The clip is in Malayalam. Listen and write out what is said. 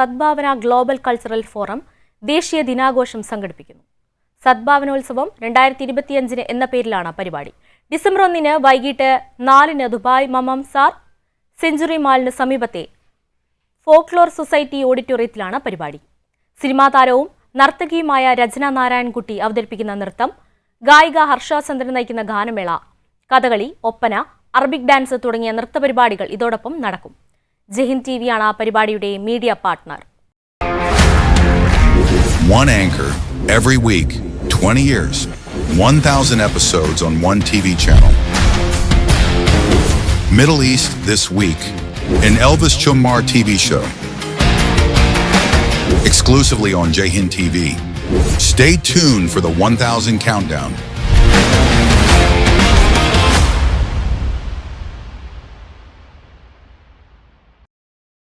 സദ്ഭാവന ഗ്ലോബൽ കൾച്ചറൽ ഫോറം ദേശീയ ദിനാഘോഷം സംഘടിപ്പിക്കുന്നു. സദ്ഭാവനോത്സവം രണ്ടായിരത്തി ഇരുപത്തിയഞ്ചിന് എന്ന പേരിലാണ് പരിപാടി. ഡിസംബർ ഒന്നിന് വൈകിട്ട് നാലിന് ദുബായ് മമം സാർ സെഞ്ചുറി മാളിന് സമീപത്തെ ഫോക്ലോർ സൊസൈറ്റി ഓഡിറ്റോറിയത്തിലാണ് പരിപാടി. സിനിമാ താരവും നർത്തകിയുമായ രചന നാരായൺകുട്ടി അവതരിപ്പിക്കുന്ന നൃത്തം ഗായിക ഹർഷാചന്ദ്രൻ നയിക്കുന്ന ഗാനമേള കഥകളി ഒപ്പന അറബിക് ഡാൻസ് തുടങ്ങിയ നൃത്തപരിപാടികൾ ഇതോടൊപ്പം നടക്കും. ജഹിൻ ടി വിയാണ് ആ പരിപാടിയുടെ media partner One anchor every week, 20 years, 1,000 episodes on one TV channel. Middle East this week, an Elvis Chumar TV show. Exclusively on Jahin TV. Stay tuned for the 1,000 countdown.